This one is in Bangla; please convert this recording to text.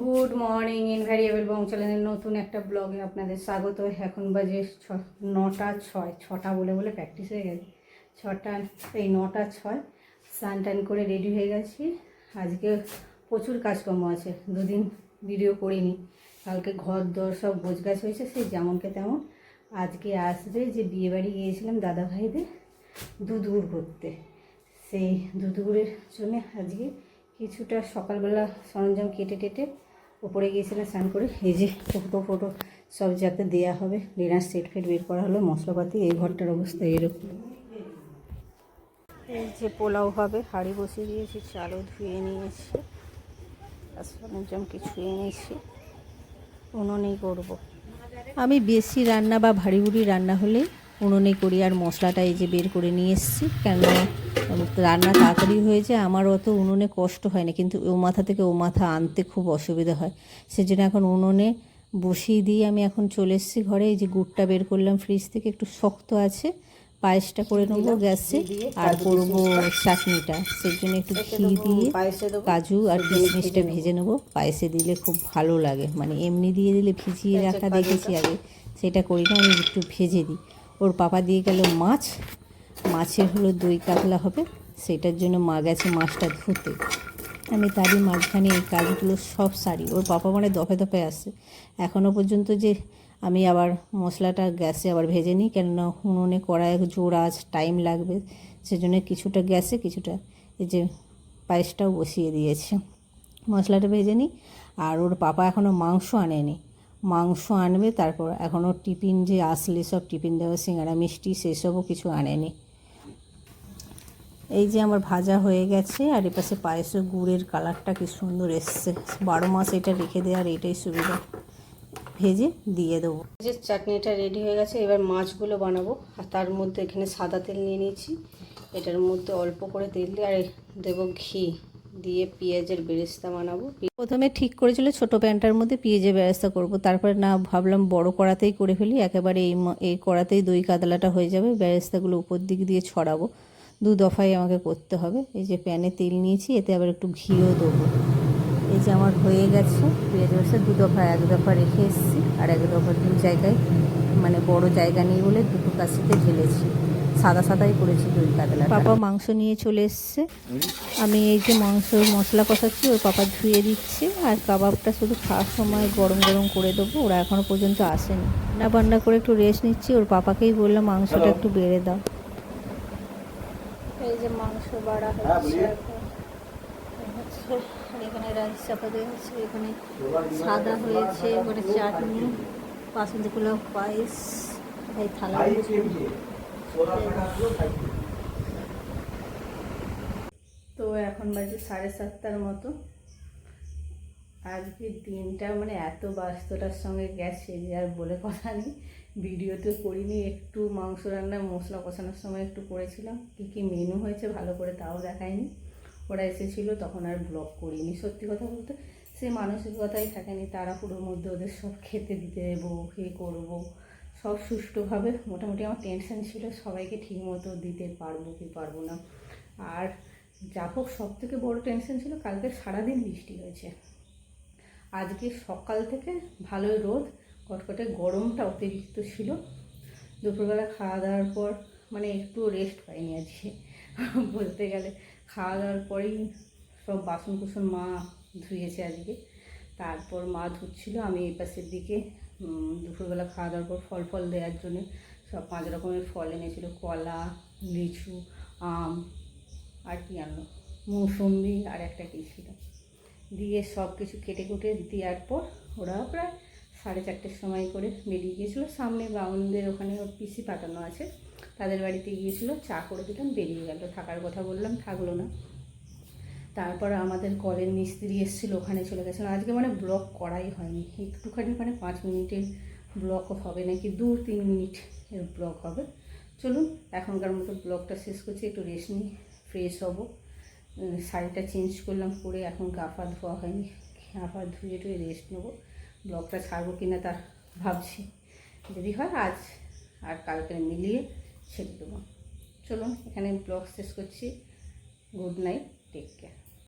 গুড মর্নিং ইনভ্যারিয়েবল বং চ্যানেলের নতুন একটা ব্লগে আপনাদের স্বাগত। এখন বাজে ছ, নটা ছয়, ছটা বলে বলে প্র্যাকটিস হয়ে গেছে। ছটা, এই নটা ছয়, স্নান টান করে রেডি হয়ে গেছি। আজকে প্রচুর কাজকর্ম আছে, দুদিন ভিডিও করিনি। কালকে ঘর দর সব গোছগাছ হয়েছে, সেই যেমনকে তেমন। আজকে আসবে যে বিয়েবাড়ি গিয়েছিলাম দাদা ভাইদের দুধগুড় করতে। সেই দুধগুড়ের জন্য আজকে কিছুটা সকালবেলা সরঞ্জাম কেটে টেটে ওপরে গিয়েছিলাম, স্নান করে। এই যে ফটো ফটো সব যাতে দেওয়া হবে ডিনার সেট ফেট বের করা হলো, মশলাপাতি, এই ঘরটার অবস্থা এরকম। এই যে পোলাও হবে, হাঁড়ি বসিয়ে দিয়েছি, চালও ধুয়ে নিয়েছি আর সরঞ্জাম কিছু এনেছি উনুনেই করব। আমি বেশি রান্না বা ভারী ভুড়ি রান্না হলে উনুনে করি, আর মশলাটা এই যে বের করে নিয়ে এসেছি কেন রান্না তাড়াতাড়ি হয়ে যায় আমার অত উনুনে কষ্ট হয় না কিন্তু ও মাথা থেকে ও মাথা আনতে খুব অসুবিধা হয়। সেজন্য এখন উনুনে বসিয়ে দিয়ে আমি এখন চলে এসেছি ঘরে এই যে গুড়টা বের করলাম ফ্রিজ থেকে একটু শক্ত আছে পায়েসটা করে নেব গ্যাসে আর করব চাটনিটা সেই জন্য একটু ঘি দিয়ে কাজু আর কিশমিশটা ভেজে নেব পায়েসে দিলে খুব ভালো লাগে মানে এমনি দিয়ে দিলে ভিজিয়ে রাখা দেখেছি আগে সেটা করি না আমি একটু ভেজে দিই। ওর পাপা দিয়ে গেল মাছ মাছের হলো দই কাতলা হবে, সেটার জন্য মা গেছে মাছটা ধুতে। আমি তারই মাঝখানে এই কাজগুলো সব সারি। ওর পাপা মানে দফে দফে আসছে এখনও পর্যন্ত যে আমি আবার মশলাটা গ্যাসে আবার ভেজে নিই, কেননা উনুনে কড়াই জোর আজ টাইম লাগবে, সেজন্য কিছুটা গ্যাসে, কিছুটা এই যে পায়েসটাও বসিয়ে দিয়েছে। মশলাটা ভেজে নিই, আর ওর পাপা এখনও মাংস আনেনি। মাংস আনবে, তারপর এখনও টিফিন যে আসলে সব টিফিন দেওয়া, সিঙ্গারা, মিষ্টি, সেসবও কিছু আনেনি। এই যে আমার ভাজা হয়ে গেছে, আর এপাশে পায়েসের গুড়ের কালারটা কি সুন্দর এসছে। বারো মাস এটা রেখে দেওয়ার এটাই সুবিধা। ভেজে দিয়ে দেবো। যে চাটনিটা রেডি হয়ে গেছে, এবার মাছগুলো বানাবো। আর তার মধ্যে এখানে সাদা তেল নিয়ে নিয়েছি। এটার মধ্যে অল্প করে তেল দিয়ে, আর দেবো ঘি দিয়ে পেঁয়াজের বেরেস্তা বানাবো। প্রথমে ঠিক করেছিল ছোট প্যানটার মধ্যে পেঁয়াজের বেরেস্তা করব। তারপরে না, ভাবলাম বড় কড়াতেই করে ফেলি। একেবারে এই এই কড়াতেই দই কাতলাটা হয়ে যাবে। বেরেস্তাগুলো উপর দিক দিয়ে ছড়াবো। দু দফায় আমাকে করতে হবে। এই যে প্যানে তেল নিয়েছি এতে আবার একটু ঘিও দেবো। এই যে আমার হয়ে গেছে পেঁয়াজ বেরেস্তা দু দফা এক দফা রেখে এসেছি আর এক দফা দু জায়গায় মানে বড় জায়গা নেই বলে দুটো কাশিতে ঢেলেছি। সাদা সাদাই করেছি দই কাতলা পাপা মাংস নিয়ে চলে এসছে। আমি এই যে মাংস মশলা কষাচ্ছি ওর পাপা ধুয়ে দিচ্ছে আর কাবাবটা শুধু খাওয়ার সময় গরম গরম করে দেবো। ওরা এখনও পর্যন্ত আসেনি। রান্না বান্না করে একটু রেস্ট নিচ্ছি ওর পাপাকেই বললাম মাংসটা একটু বেড়ে দাও। এই যে মাংস বাড়া হচ্ছে এখন। হচ্ছে এখানে রাইস চাপা দেওয়া হচ্ছে এখানে সাদা হয়েছে এবারে চাটনি বাসন্তী পোলাও পায়েস এই থালা। তো এখন বাজে সাড়ে সাতটার মতো আজকের দিনটা মানে এত ব্যস্ততার সঙ্গে গেছে যে আর বলে কথা নেই। ভিডিওতে করিনি, একটু মাংস রান্না, মশলা কষানোর সময় একটু করেছিলাম। কী কী মেনু হয়েছে ভালো করে তাও দেখায়নি। ওরা এসেছিল, তখন আর ব্লগ করিনি। সত্যি কথা বলতে সে মানসিকতাই থাকেনি, তাড়াহুড়োর মধ্যে ওদের সব খেতে দিতে দেবো এ করব? সব সুষ্ঠুভাবে মোটামুটি আমার টেনশন ছিল, সবাইকে ঠিকমতো দিতে পারব কি পারব না। আর যা হোক সব থেকে বড়ো টেনশন ছিল, কালকে সারাদিন বৃষ্টি হয়েছে। আজকে সকাল থেকে ভালোই রোদ, কটকটে গরমটা অতিরিক্ত ছিল। দুপুরবেলা খাওয়া দাওয়ার পর মানে একটু রেস্ট পাইনি আজকে। বলতে গেলে খাওয়া দাওয়ার পরেই সব বাসন কুসন মা ধুয়েছে আজকে। তারপর মা ধুচ্ছিল, আমি এই পাশের দিকে দুপুরবেলা খাওয়া দাওয়ার পর ফল ফল দেওয়ার জন্য সব পাঁচ রকমের ফল এনেছিল। কলা, লিচু, আম, আর কি আনলো? মৌসম্বি আর একটা কী ছিল। দিয়ে সব কিছু কেটে কুটে দেওয়ার পর ওরা প্রায় সাড়ে চারটের সময় করে বেরিয়ে গিয়েছিল। সামনে বাউনদের ওখানে পিসি পাঠানো আছে। তাদের বাড়িতে গিয়েছিল, চা করে দিলাম, বেরিয়ে গেল। থাকার কথা বললাম, থাকল না। তারপর আমাদের কলের মিস্ত্রি এসেছিল, ওখানে চলে গেছিল। আজকে মানে ব্লক করাই হয়নি। একটুখানি মানে পাঁচ মিনিটের ব্লক হবে নাকি দু তিন মিনিট এর ব্লক হবে। চলুন, এখনকার মতো ব্লগটা শেষ করছি, একটু রেস্ট নিই ফ্রেশ হব। শাড়িটা চেঞ্জ করলাম, পরে এখন গা ধোয়া হয়নি। গা ধুয়ে টুয়ে রেস্ট নেব। ব্লগটা ছাড়বো কিনা তা ভাবছি। যদি হয় আজ আর কালকে মিলিয়ে ছেড়ে দেবো। চলুন, এখানে ব্লগ শেষ করছি। Good night take care